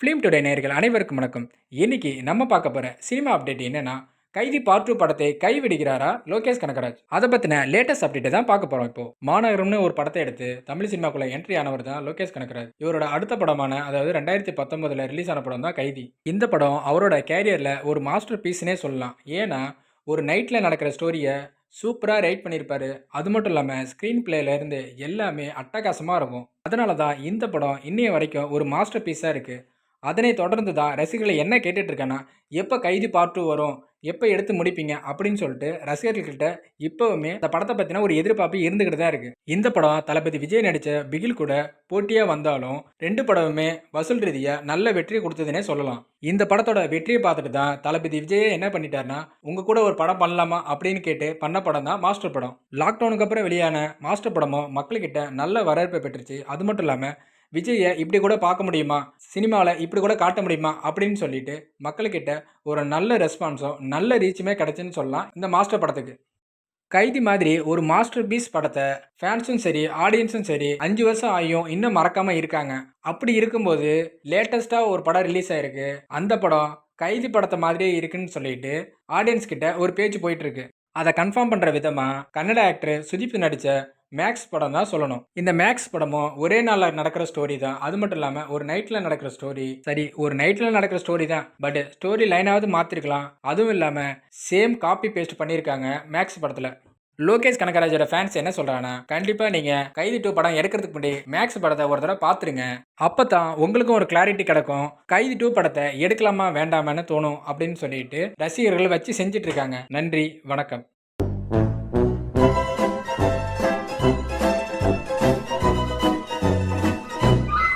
Film today நேயர்கள் அனைவருக்கும் வணக்கம். இன்னைக்கு நம்ம பார்க்க போகிற சினிமா அப்டேட் என்னன்னா கைதி பார்ட் டூ படத்தை கைவிடுகிறாரா லோகேஷ் கனகராஜ்? அதை பற்றின லேட்டஸ்ட் அப்டேட் தான் பார்க்க போகிறோம் இப்போ. மாநகரம்னு ஒரு படத்தை எடுத்து தமிழ் சினிமாக்குள்ள என்ட்ரி ஆனவர் தான் லோகேஷ் கனகராஜ். இவரோட அடுத்த படமான அதாவது ரெண்டாயிரத்தி பத்தொன்பதுல ரிலீஸ் ஆன படம் தான் கைதி. இந்த படம் அவரோட கேரியரில் ஒரு மாஸ்டர் பீஸ்னே சொல்லலாம். ஏன்னா ஒரு நைட்டில் நடக்கிற ஸ்டோரியை சூப்பராக ரைட் பண்ணியிருப்பாரு. அது மட்டும் இல்லாமல் ஸ்க்ரீன் பிளேலேருந்து எல்லாமே அட்டகாசமாக இருக்கும். அதனால தான் இந்த படம் இன்னைய வரைக்கும் ஒரு மாஸ்டர் பீஸாக இருக்குது அதனை தொடர்ந்து தான் ரசிகர்களை என்ன கேட்டுட்டு இருக்கேன்னா எப்போ கைதி பார்ட் டூ வரும் எப்போ எடுத்து முடிப்பீங்க அப்படின்னு சொல்லிட்டு ரசிகர்கள்கிட்ட இப்போவுமே இந்த படத்தை பற்றின ஒரு எதிர்பார்ப்பு இருந்துக்கிட்டு தான் இருக்குது இந்த படம் தளபதி விஜய் நடித்த பிகில் கூட போட்டியாக வந்தாலும் ரெண்டு படமுமே வசூல் ரீதியாக நல்ல வெற்றி கொடுத்ததுனே சொல்லலாம். இந்த படத்தோட வெற்றியை பார்த்துட்டு தான் தளபதி விஜயே என்ன பண்ணிட்டாருன்னா உங்கள் கூட ஒரு படம் பண்ணலாமா? அப்படின்னு கேட்டு பண்ண படம் தான் மாஸ்டர் படம். லாக்டவுனுக்கு அப்புறம் வெளியான மாஸ்டர் படமும் மக்கள்கிட்ட நல்ல வரவேற்பை பெற்றுச்சு. அது மட்டும் இல்லாமல் விஜயை இப்படி கூட பார்க்க முடியுமா? சினிமாவில் இப்படி கூட காட்ட முடியுமா? அப்படின்னு சொல்லிட்டு மக்கள்கிட்ட ஒரு நல்ல ரெஸ்பான்ஸும் நல்ல ரீச்சுமே கிடச்சுன்னு சொல்லலாம் இந்த மாஸ்டர் படத்துக்கு. கைதி மாதிரி ஒரு மாஸ்டர் பீஸ் படத்தை ஃபேன்ஸும் சரி ஆடியன்ஸும் சரி அஞ்சு வருஷம் ஆகியும் இன்னும் மறக்காமல் இருக்காங்க. அப்படி இருக்கும்போது லேட்டஸ்ட்டாக ஒரு படம் ரிலீஸ் ஆயிருக்கு. அந்த படம் கைதி படத்தை மாதிரியே இருக்குன்னு சொல்லிட்டு ஆடியன்ஸ் கிட்ட ஒரு பேச்சு போயிட்டு இருக்கு. அதை கன்ஃபார்ம் பண்ணுற விதமாக கன்னட ஆக்டர் சுதீப் நடித்த மேக்ஸ் படம் தான் சொல்லணும். இந்த மேக்ஸ் படமும் ஒரே நாளில் நடக்கிற ஸ்டோரி தான். அது மட்டும் இல்லாமல் ஒரு நைட்டில் நடக்கிற ஸ்டோரி சரி ஒரு நைட்டில் நடக்கிற ஸ்டோரி தான். பட் ஸ்டோரி லைனாவது மாற்றிருக்கலாம் அதுவும் இல்லாமல் சேம் காப்பி பேஸ்ட் பண்ணியிருக்காங்க மேக்ஸ் படத்தில். லோகேஷ் கனகராஜோட ஃபேன்ஸ் என்ன சொல்கிறாங்கன்னா கண்டிப்பாக நீங்கள் கைதி டூ படம் எடுக்கிறதுக்கு முன்னாடி மேக்ஸ் படத்தை ஒரு தடவை பார்த்துருங்க. அப்போ தான் உங்களுக்கும் ஒரு கிளாரிட்டி கிடைக்கும். கைதி டூ படத்தை எடுக்கலாமா வேண்டாமான்னு தோணும் அப்படின்னு சொல்லிட்டு ரசிகர்கள் வச்சு செஞ்சிட்ருக்காங்க நன்றி வணக்கம்.